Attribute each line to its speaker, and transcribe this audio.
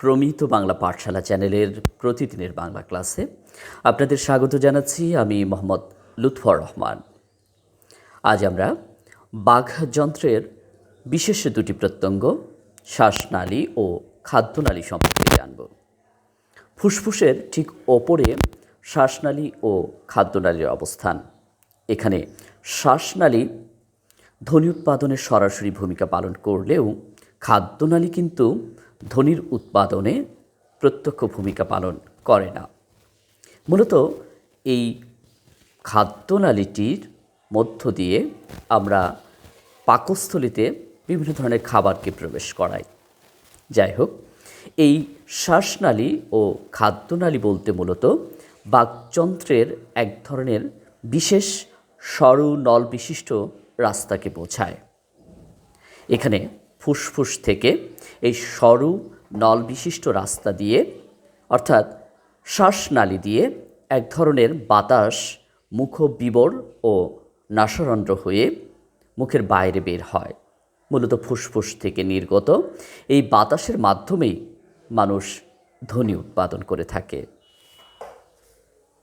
Speaker 1: প্রমিত বাংলা পাঠশালা চ্যানেলের প্রতিদিনের বাংলা ক্লাসে আপনাদের স্বাগত জানাচ্ছি। আমি মোহাম্মদ লুৎফর রহমান। আজ আমরা বাঘ যন্ত্রের বিশেষ দুটি প্রত্যঙ্গ, শ্বাসনালী ও খাদ্যনালী সম্পর্কে জানব। ফুসফুসের ঠিক ওপরে শ্বাসনালী ও খাদ্যনালীর অবস্থান। এখানে শ্বাসনালী ধ্বনি উৎপাদনে সরাসরি ভূমিকা পালন করলেও খাদ্যনালী কিন্তু ধ্বনির উৎপাদনে প্রত্যক্ষ ভূমিকা পালন করে না। মূলত এই খাদ্যনালীটির মধ্য দিয়ে আমরা পাকস্থলিতে বিভিন্ন ধরনের খাবারকে প্রবেশ করাই। যাই হোক, এই শ্বাসনালী ও খাদ্যনালী বলতে মূলত বাকযন্ত্রের এক ধরনের বিশেষ সরু নল বিশিষ্ট রাস্তাকে বোঝায়। এখানে ফুসফুস থেকে এই সরু নল বিশিষ্ট রাস্তা দিয়ে, অর্থাৎ শ্বাসনালী দিয়ে এক ধরনের বাতাস, মুখবিবর ও নাসারন্ধ্র হয়ে মুখের বাইরে বের হয়। মূলত ফুসফুস থেকে নির্গত এই বাতাসের মাধ্যমেই মানুষ ধ্বনি উৎপাদন করে থাকে।